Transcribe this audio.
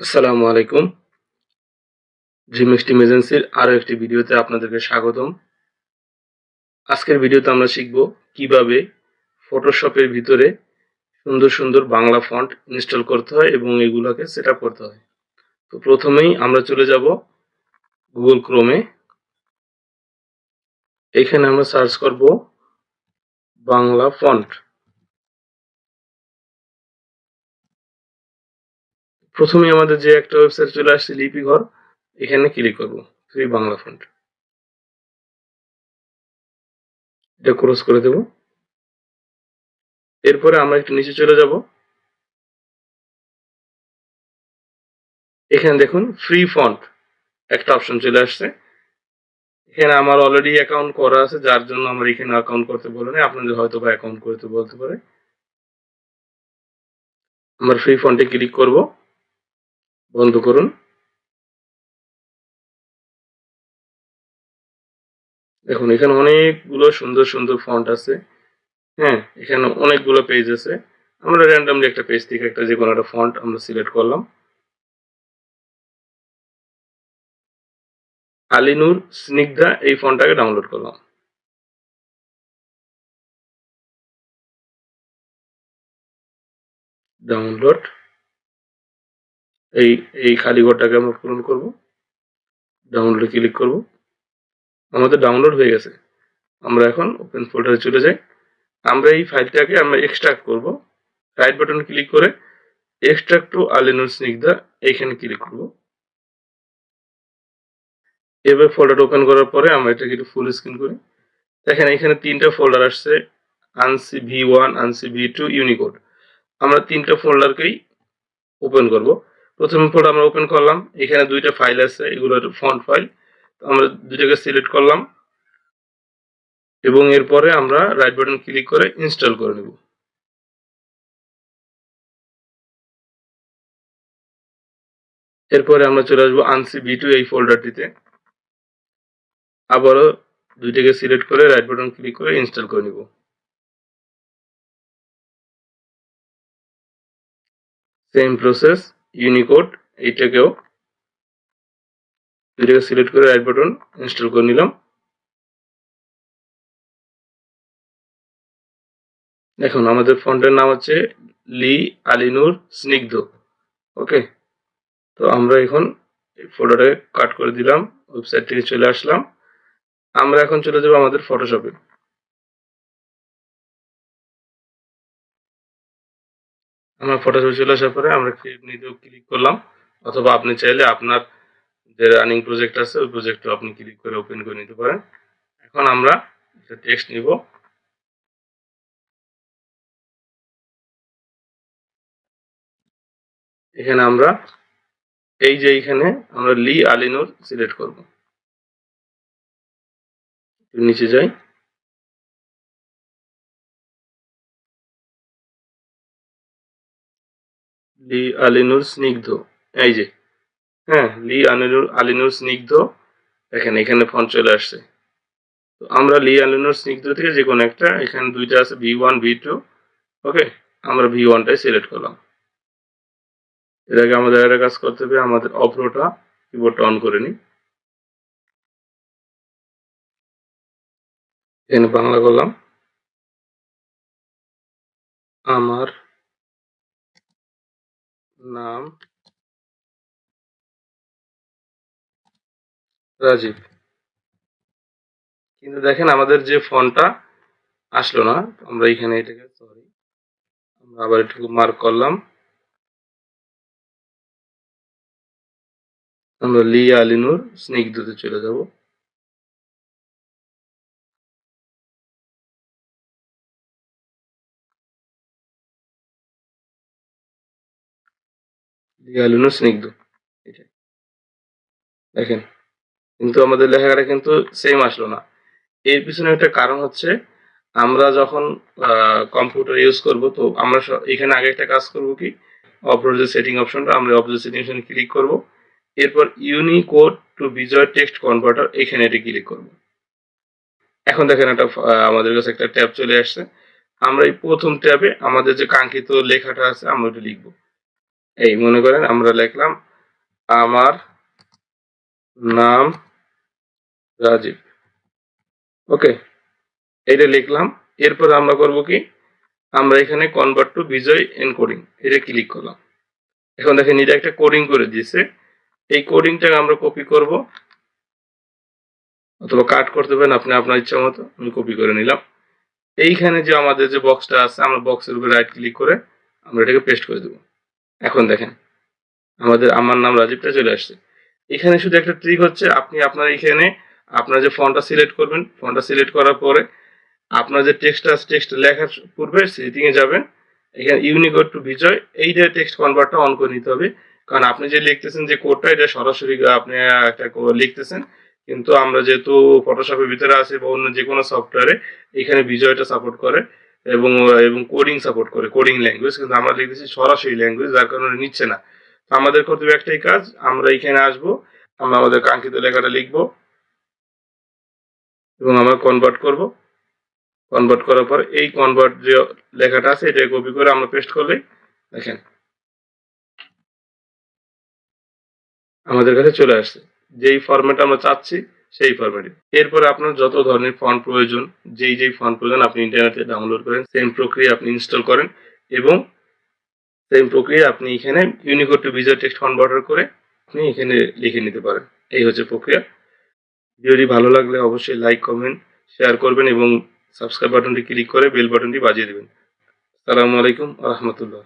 আসসালামু আলাইকুম। জিমনেক্সট এজেন্সির আরও একটি ভিডিওতে আপনাদেরকে স্বাগতম। আজকের ভিডিওতে আমরা শিখব কীভাবে ফটোশপের ভিতরে সুন্দর সুন্দর বাংলা ফন্ট ইনস্টল করতে হয় এবং এগুলোকে সেট করতে হয়। তো প্রথমেই আমরা চলে যাব গুগল ক্রোমে। এখানে আমরা সার্চ করব বাংলা ফন্ট। প্রথমে আমাদের যে একটা ওয়েবসাইট চলে আসছে লিপি ঘর, এখানে ক্লিক করব ফ্রি বাংলা ফন্ট এটা ক্রস করে দেব। এরপরে আমরা একটু নিচে চলে যাব। এখানে দেখুন ফ্রি ফন্ট একটা অপশন চলে আসছে। এখানে আমার অলরেডি অ্যাকাউন্ট করা আছে, যার জন্য আমার এখানে অ্যাকাউন্ট করতে বলে না, আপনাদের হয়তো বা অ্যাকাউন্ট করতে বলতে পারে। আমরা ফ্রি ফন্টে ক্লিক করব। বন্ধ করুন। দেখুন, এখানে অনেকগুলো সুন্দর সুন্দর ফন্ট আছে। হ্যাঁ এখানে অনেকগুলো পেজ আছে। আমরা র্যান্ডামলি একটা পেজ থেকে একটা যে কোনো একটা ফন্ট আমরা সিলেক্ট করলাম। আলিনুর, স্নিগ্ধা এই ফন্টটাকে ডাউনলোড করলাম। ডাউনলোড এই এই খালি ঘরটাকে আমরা পূরণ করব। ডাউনলোডে ক্লিক করব। আমাদের ডাউনলোড হয়ে গেছে। আমরা এখন ওপেন ফোল্ডারে চলে যাই। আমরা এই ফাইলটাকে আমরা এক্সট্রাক্ট করব। রাইট বাটন ক্লিক করে এক্সট্রাক্ট টু আলিনুর স্নিগ্ধা এইখানে ক্লিক করব। এবার ফোল্ডার ওপেন করার পরে আমরা এটাকে একটু ফুল স্ক্রিন করি। দেখেন এখানে তিনটা ফোল্ডার আসছে। ANSI V one ANSI V two Unicode আমরা তিনটা ফোল্ডারকেই ওপেন করব। প্রথম ফোল্ডার আমরা ওপেন করলাম, এখানে দুইটা ফাইল আছে, এগুলো ফন্ট ফাইল আমরা দুইটাকে সিলেক্ট করলাম, এবং এরপরে আমরা রাইট বাটন ক্লিক করে ইনস্টল করে নেব। এরপরে আমরা চলে আসব আনসি ভি টু এই ফোল্ডারটিতে আবারও দুইটাকে সিলেক্ট করে রাইট বাটন ক্লিক করে ইনস্টল করে নিব। সেম প্রসেস ইউনিকোড এইটাকেও এটাকে সিলেক্ট করে রাইট বাটন ইনস্টল করে নিলাম। দেখুন, আমাদের ফন্টের নাম হচ্ছে লি আলিনুর স্নিগ্ধ ওকে তো আমরা এখন ফটোটাকে কাট করে দিলাম ওয়েবসাইট থেকে চলে আসলাম। আমরা এখন চলে যাব আমাদের ফটোশপে আমরা ফটোশপে চলে আসার পরে আমরা নিতেও ক্লিক করলাম। অথবা আপনি চাইলে আপনার যে রানিং প্রজেক্ট আছে, ওই প্রজেক্টও আপনি ক্লিক করে ওপেন করে নিতে পারেন। এখন আমরা টেক্সট নিব। এখানে আমরা এই যে এইখানে আমরা লি আলিনুর সিলেক্ট করব। নিচে যাই। লি আলিনুর স্নিগ্ধ। এই যে হ্যাঁ লি আলিনুর আলিনুর স্নিগ্ধ। দেখেন, এখানে ফোন চলে আসছে। তো আমরা লি আলিনুর স্নিগ্ধ থেকে যে কোনো একটা, এখানে দুইটা আছে V one V two okay আমরা ভি ওয়ানটাই সিলেক্ট করলাম। এর আগে আমাদের একটা কাজ করতে হবে, আমাদের অপ্রোটা কিবোর্ডটা অন করে নিই। এখানে বাংলা করলাম। আমার নাম? রাজীব। কিন্তু দেখেন আমাদের যে ফোনটা আসলো না, আমরা এখানে এটাকে সরি আমরা আবার এটুকু মার্ক করলাম। আমরা লি আলিনুর স্নিগ্ধতে চলে যাব। লি আলিনুর স্নিগ্ধ? এটাই দেখেন, কিন্তু আমাদের লেখাটা কিন্তু সেম আসলো না। এর পিছনে একটা কারণ হচ্ছে, আমরা যখন কম্পিউটার ইউজ করব, তো আমরা এখানে আগে একটা কাজ করব কি? অপর যে সেটিং অপশনটা আমরা অপর সেটিং অপশনে ক্লিক করব। এরপর Unicode to Bijoy text converter এখানে এটা ক্লিক করব। এখন দেখেন একটা আমাদের কাছে একটা ট্যাব চলে আসছে। আমরা এই প্রথম ট্যাবে আমাদের যে কাঙ্ক্ষিত লেখাটা আছে, আমরা ওটা লিখব। এই মনে করেন আমরা লিখলাম আমার নাম রাজীব। ওকে এটা লিখলাম। এরপর আমরা করব কি? আমরা এখানে কনভার্ট টু বিজয় এনকোডিং এটা ক্লিক করলাম। এখন দেখেন এটা একটা কোডিং করে দিয়েছে। এই কোডিংটা আমরা কপি করব। অথবা কাট করতে পারেন আপনি আপনার ইচ্ছা মতো, আমি কপি করে নিলাম। এইখানে যে আমাদের যে বক্সটা আছে, আমরা বক্সের উপরে রাইট ক্লিক করে আমরা এটাকে পেস্ট করে দেবো। এখন দেখেন, আমাদের আমার নাম রাজীবটা চলে আসছে। এখানে শুধু একটা ট্রিক হচ্ছে, আপনি আপনার এখানে আপনার যে ফন্টটা সিলেক্ট করবেন ফন্টটা সিলেক্ট করার পরে আপনার যে টেক্সট টেক্সটটা টেক্সট লেখার পূর্বে সেটিং এ যাবেন। এখানে ইউনিকোড টু বিজয় এইটা টেক্সট কনভার্টটা অন করে নিতে হবে। কারণ আপনি যে লিখতেছেন যে কোডটা এটা সরাসরি আপনি একটা লিখতেছেন। কিন্তু আমরা যেহেতু ফটোশপের ভিতরে আছি বা অন্য যে কোনো সফটওয়্যারে এখানে বিজয়টা সাপোর্ট করে। এবং এবং কোডিং সাপোর্ট করে কোডিং ল্যাঙ্গুয়েজ কিন্তু আমরা লিখতেছি সরাসরি ল্যাঙ্গুয়েজ যার কারণে নিচ্ছে না। তো আমাদের কর্তব্য একটাই কাজ, আমরা এখানে আসব, আমরা আমাদের কাঙ্ক্ষিত লেখাটা লিখব, এবং আমরা কনভার্ট করব। কনভার্ট করার পর এই কনভার্ট যে লেখাটা আছে এটা কপি করে আমরা পেস্ট করলেই দেখেন। আমাদের কাছে চলে আসছে। যেই ফরম্যাট আমরা চাচ্ছি সেই ফরম্যাটে এরপর আপনার যত ধরনের ফন্ট প্রয়োজন, যেই যেই ফন্ট প্রয়োজন আপনি ইন্টারনেটে ডাউনলোড করেন সেম প্রক্রিয়া আপনি ইনস্টল করেন এবং সেম প্রক্রিয়া আপনি এখানে Unicode to visual text converter করে আপনি এখানে লিখে নিতে পারেন। এই হচ্ছে প্রক্রিয়া। ভিডিওটি ভালো লাগলে অবশ্যই লাইক কমেন্ট শেয়ার করবেন এবং সাবস্ক্রাইব বাটনটি ক্লিক করে বেল বাটনটি বাজিয়ে দেবেন। আসসালামু আলাইকুম রহমতুল্লাহ।